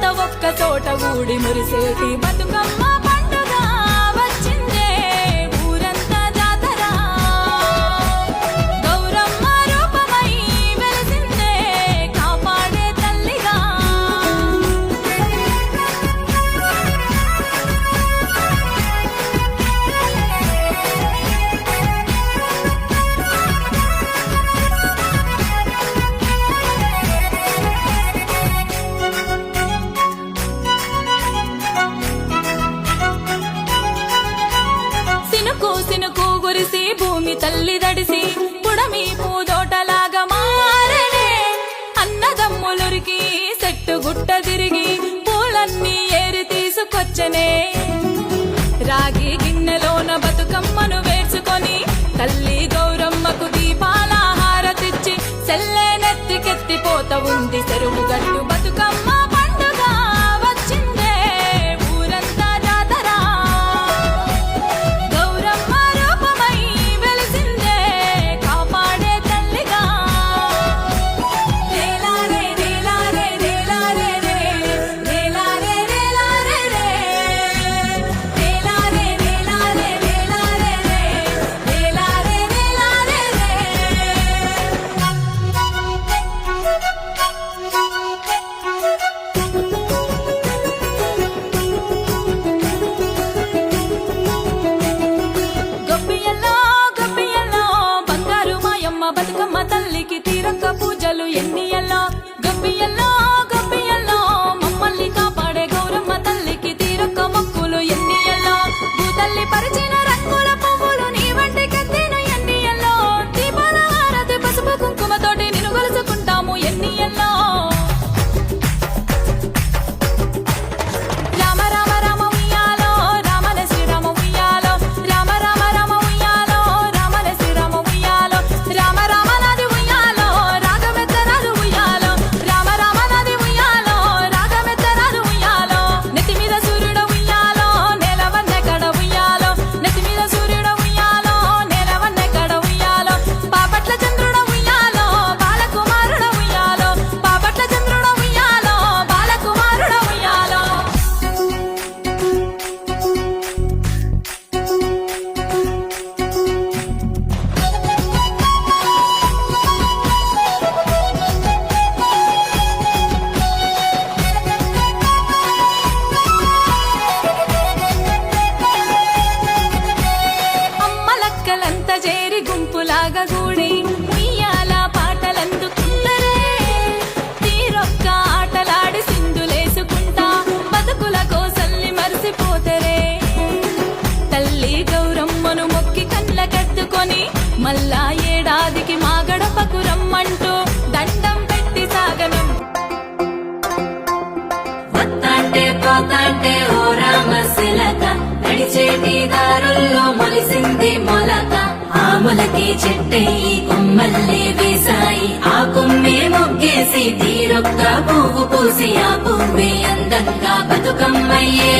అంత ఒక్క తోట ఊడి మురిసేటి బతుకమ్మ తల్లి దడిసి పుడమి పూదోటలాగా మారనే అన్నదమ్ములురికి సెట్టు గుట్ట తిరిగి పూలన్నీ ఏరి తీసుకొచ్చనే. రాగి గిన్నెలోన బతుకమ్మను వేసుకొని తల్లి గౌరమ్మకు దీపాలాహారతిచ్చి హారతిచ్చి ఉంది చెరువు గట్టు ప్రేమను మొక్కి కళ్ళ కట్టుకొని మళ్ళా ఏడాదికి మా గడపకు రమ్మంటూ దండం పెట్టి సాగమం వత్తాంటే పోతాంటే ఓ రామశిలక నడిచేటి దారుల్లో మొలిసింది మొలక. ఆ మొలకి చెట్టెయ్యి కొమ్మల్లే వేసాయి ఆ కొమ్మే మొగ్గేసి తీరొక్క పువ్వు పూసి ఆ పువ్వే అందంగా బతుకమ్మయ్యే.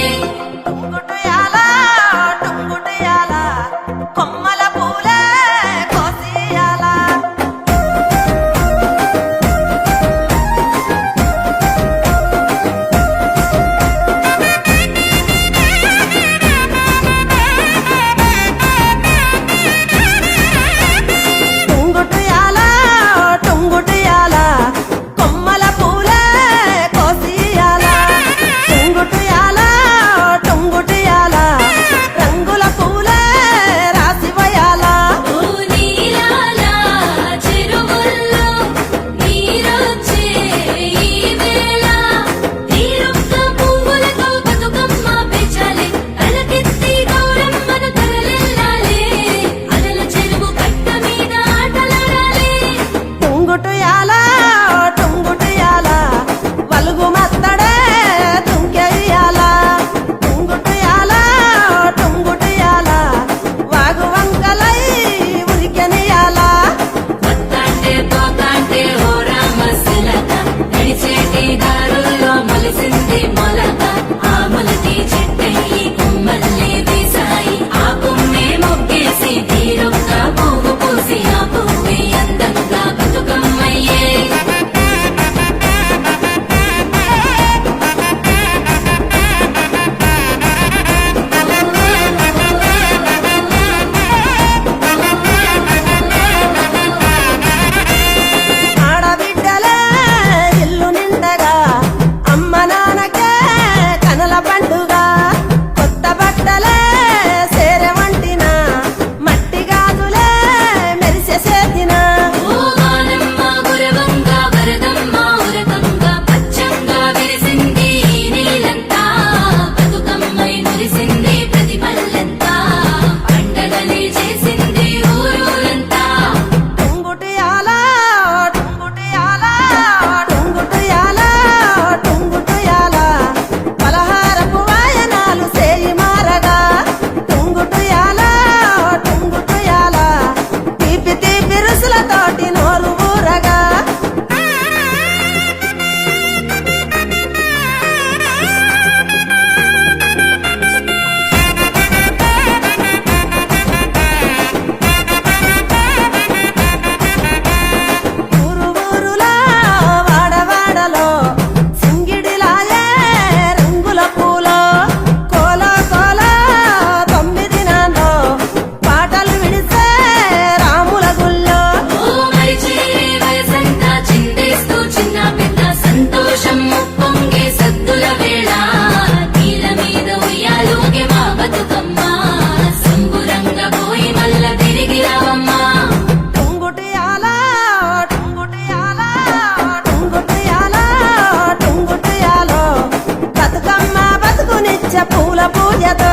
పూల పూజతో.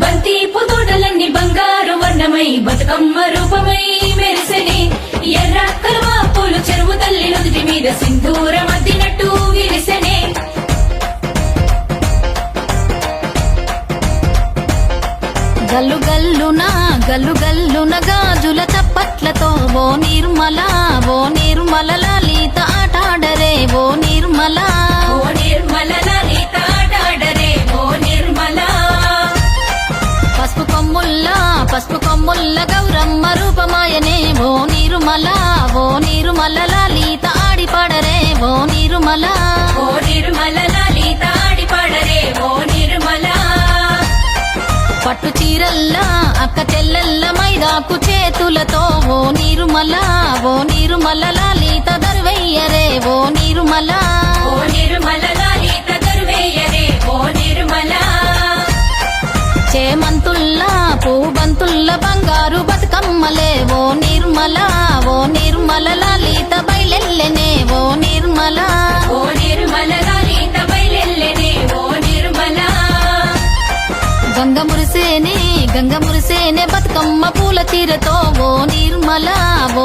బంతిపు తోటలన్నీ బంగారు వర్ణమై బతుకమ్మ రూపమై మెరిసెని. ఎర్ర కలువ పూలు చెరువుతా మీద సింధూరం అద్దినట్టు విరిసెనే. గల్లు గల్లున గల్లు గల్లున గాజుల చప్పట్లతో ఓ నిర్మల ఓ నిర్మల లలిత ఆటాడరే ఓ నిర్మల. ఓ నిర్మల లలిత ఆడాడరే ఓ నిర్మల. పసుపు కొమ్ముల్ల పసుపు కొమ్ముల్ల గౌరమ్మ రూపమాయనే. పట్టు చీరల్లా అక్క చెల్లెల్ల మైదాకు చేతులతో ఓ నిర్మల ఓ నిర్మల లలిత దర్వయ్యరే ఓ నిర్మల. ఓ నిర్మల లలిత దర్వేయరే ఓ నిర్మల. చేమంతుల్లా పూబంతుల్ల మురిసేనే పూల చీరతో ఓ నిర్మల ఓ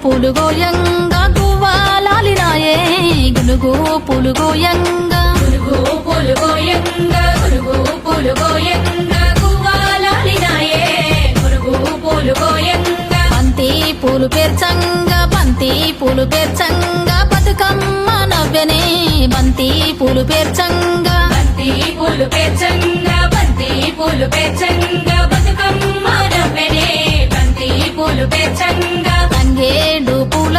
గునుగు పులుగోయంగా గువ్వాలాలినాయే గునుగు పులుగోయంగా. పులుగు పులుగోయంగా పులుగు పులుగోయంగా గువ్వాలాడినాయే పులుగు పులుగోయంగా. బంతి పూలు పేర్చంగా బంతి పూలు పేర్చంగా బతుకమ్మ నవ్వెనే. బంతి పూలు పేర్చంగా. బంతి పూలు పేర్చంగా బంతి పూలు పేర్చంగా బతుకమ్మ నవ్వెనే. బంతి పూలు పేర్చంగా.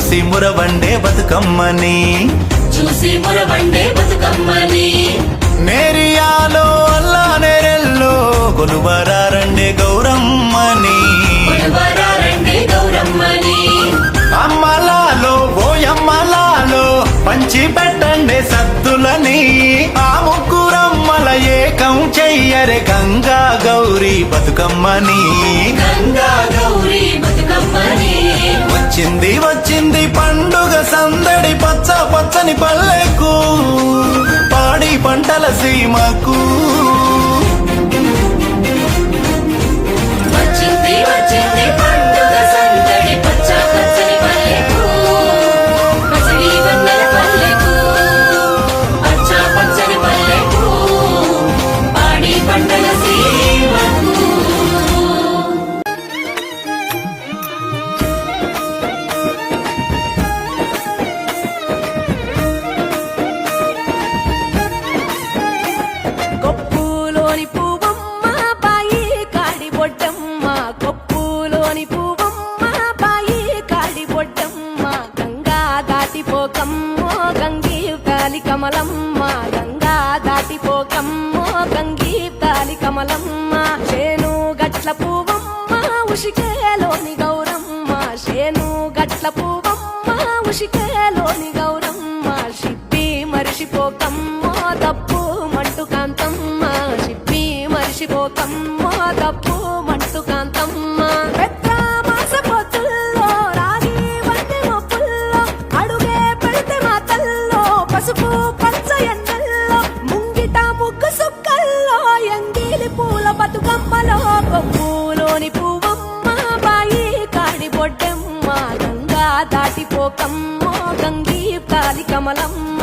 చూసి మురవండే బతుకమ్మని. చూసి మురబండే బతుకమ్మని. నేరియాలో అల్లా నేరెల్లో కొలువరారండే గౌరమ్మని. అమ్మలాలో ఓయమ్మలాలో పంచి పెట్టండి సద్దులని. ఆ ముగ్గురమ్మల ఏకం చెయ్యరే గంగా గౌరీ బతుకమ్మని. గంగా గౌరీ బతుకమ్మని వచ్చింది వచ్చింది పండుగ సందడి పచ్చ పచ్చని పల్లెకు పాడి పంటల సీమకు. కమ్మో గంగి తాలి కమలమ్మ గంగా దాటిపోకమ్మో గంగి తాలి కమలమ్మ. చేను గట్ల పువ్వమ్మ ఉషికేలోని గౌరమ్మ. చేను గట్ల పువ్వమ్మ ఉషికేలోని గౌరమ్మ. షిప్పి మరిషిపోకమ్మో తప్పు మంటు కాంతమ్మ. షిప్పి మరిషిపోకమ్మో తప్పు పసుపు పచ్చ ఎన్నెల్లో ముంగిట ముగ్గు సుక్కల్లో ఎంగిలి పూల బతుకమ్మలో కొమ్ములోని పువ్వమ్మ బాయి కాడి బొడ్డెమ్మ గంగా దాటిపోకమ్మ గంగీ కాలి కమలమ్మ.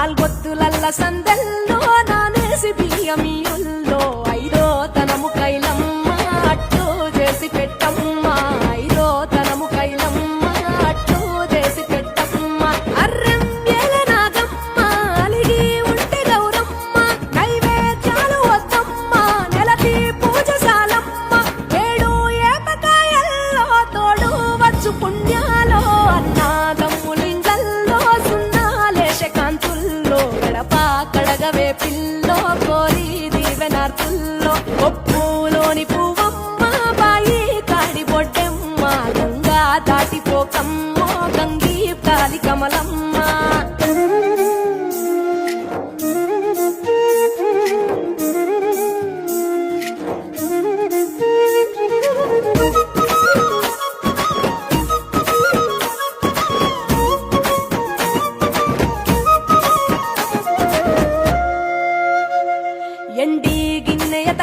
నాలుగొత్తులల్ల సందల్లో నానేసి బియ్యమీ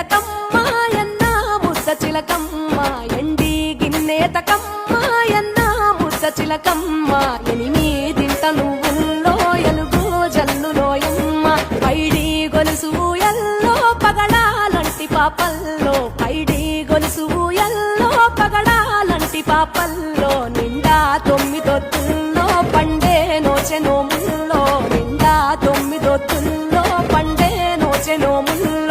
గిన్నెయతకమ్మ ఎన్న ముద్ద చిలకమ్మ ఎండి గిన్నెయతకమ్మ ఎన్న ముస చిలకమ్మ ఎనిమిదింట నువ్వుల్లో ఎలుగు జల్లులోయమ్మ పైడి గొలుసు ఎల్లో పగడాలంటి పాపల్లో పైడి గొలుసు ఎల్లో పగడాలంటి పాపల్లో నిండా తొమ్మిదొత్తుల్లో పండే నోచెనో ముల్లో నిండా తొమ్మిదొత్తుల్లో పండే నోచెనో ముల్లో